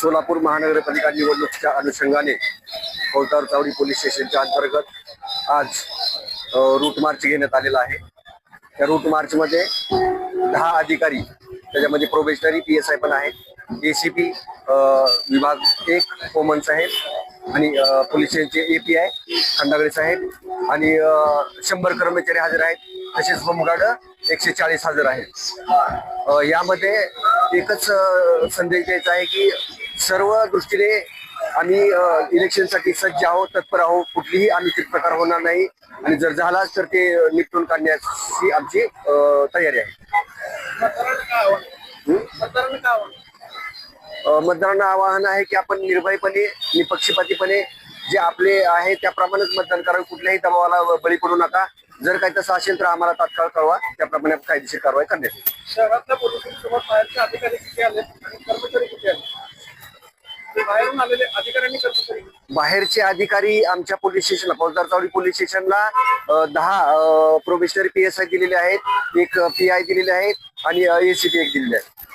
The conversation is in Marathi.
सोलापूर महानगरपालिका निवडणुकीच्या अनुषंगाने फौजदार चावडी पोलीस स्टेशनच्या अंतर्गत आज रूट मार्च घेण्यात आलेला आहे. त्या रूट मार्चमध्ये दहा अधिकारी त्याच्यामध्ये प्रोबेशनरी पी एस आय पण आहेत. ए सी पी विभाग एक कोमन साहेब आणि पोलीस स्टेशनचे पी आय खंडागळे साहेब आणि शंभर कर्मचारी हजर आहेत. तसेच होमगार्ड एकशे चाळीस हजर आहेत. यामध्ये एकच संदेश द्यायचा आहे की सर्व दृष्टीने आम्ही इलेक्शनसाठी सज्ज आहोत तत्पर आहोत. कुठलीही आम्ही प्रकार होणार नाही. आणि जर झाला तर ते निपटून काढण्याची आमची तयारी आहे. मतदारांना आवाहन आहे की आपण निर्भयपणे निपक्षपातीपणे जे आपले आहे त्याप्रमाणेच मतदान करावे. कुठल्याही दबावाला बळी पडू नका. जर काही तसं असेल तर आम्हाला तात्काळ कळवा. त्याप्रमाणे कायदेशीर कारवाई करण्यात येईल. बाहेरचे अधिकारी आमच्या पोलीस स्टेशनला फौजदार चावडी पोलीस स्टेशनला दहा प्रोबेशनरी पी एस आय दिलेले आहेत एक पी आय दिलेले आहेत आणि एसीपी एक दिलेले आहेत.